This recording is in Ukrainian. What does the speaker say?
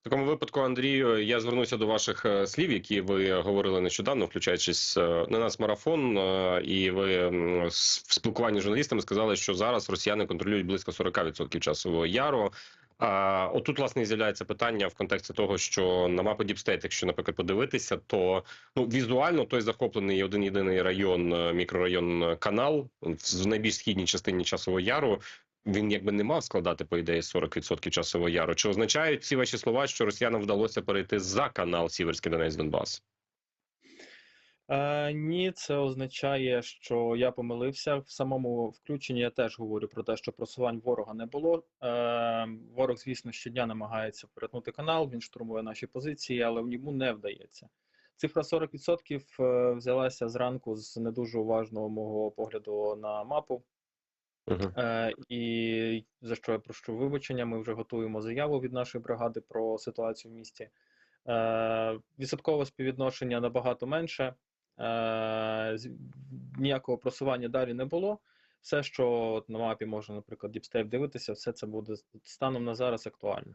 В такому випадку, Андрію, я звернуся до ваших е, слів, які ви говорили нещодавно, включаючись е, на нас марафон, е, і ви в спілкуванні з журналістами сказали, що зараз росіяни контролюють близько 40% часового яру. А отут власне і з'являється питання в контексті того, що на мапу Діпстейт, якщо, наприклад, подивитися, то ну візуально той захоплений один єдиний район, мікрорайон канал в найбільш східній частині часового яру. Він якби не мав складати по ідеї 40% часового яру. Чи означають ці ваші слова, що росіянам вдалося перейти за канал Сіверський Донець Донбас? Е, ні, це означає, що я помилився. В самому включенні я теж говорю про те, що просувань ворога не було. Е, ворог, звісно, щодня намагається перетнути канал, він штурмує наші позиції, але йому не вдається. Цифра 40% е, взялася зранку з не дуже уважного мого погляду на мапу. Е, і за що я прошу вибачення, ми вже готуємо заяву від нашої бригади про ситуацію в місті. Е, відсоткове співвідношення набагато менше. Е, ніякого просування далі не було. Все, що на мапі можна, наприклад, діпстейп дивитися, все це буде станом на зараз актуально.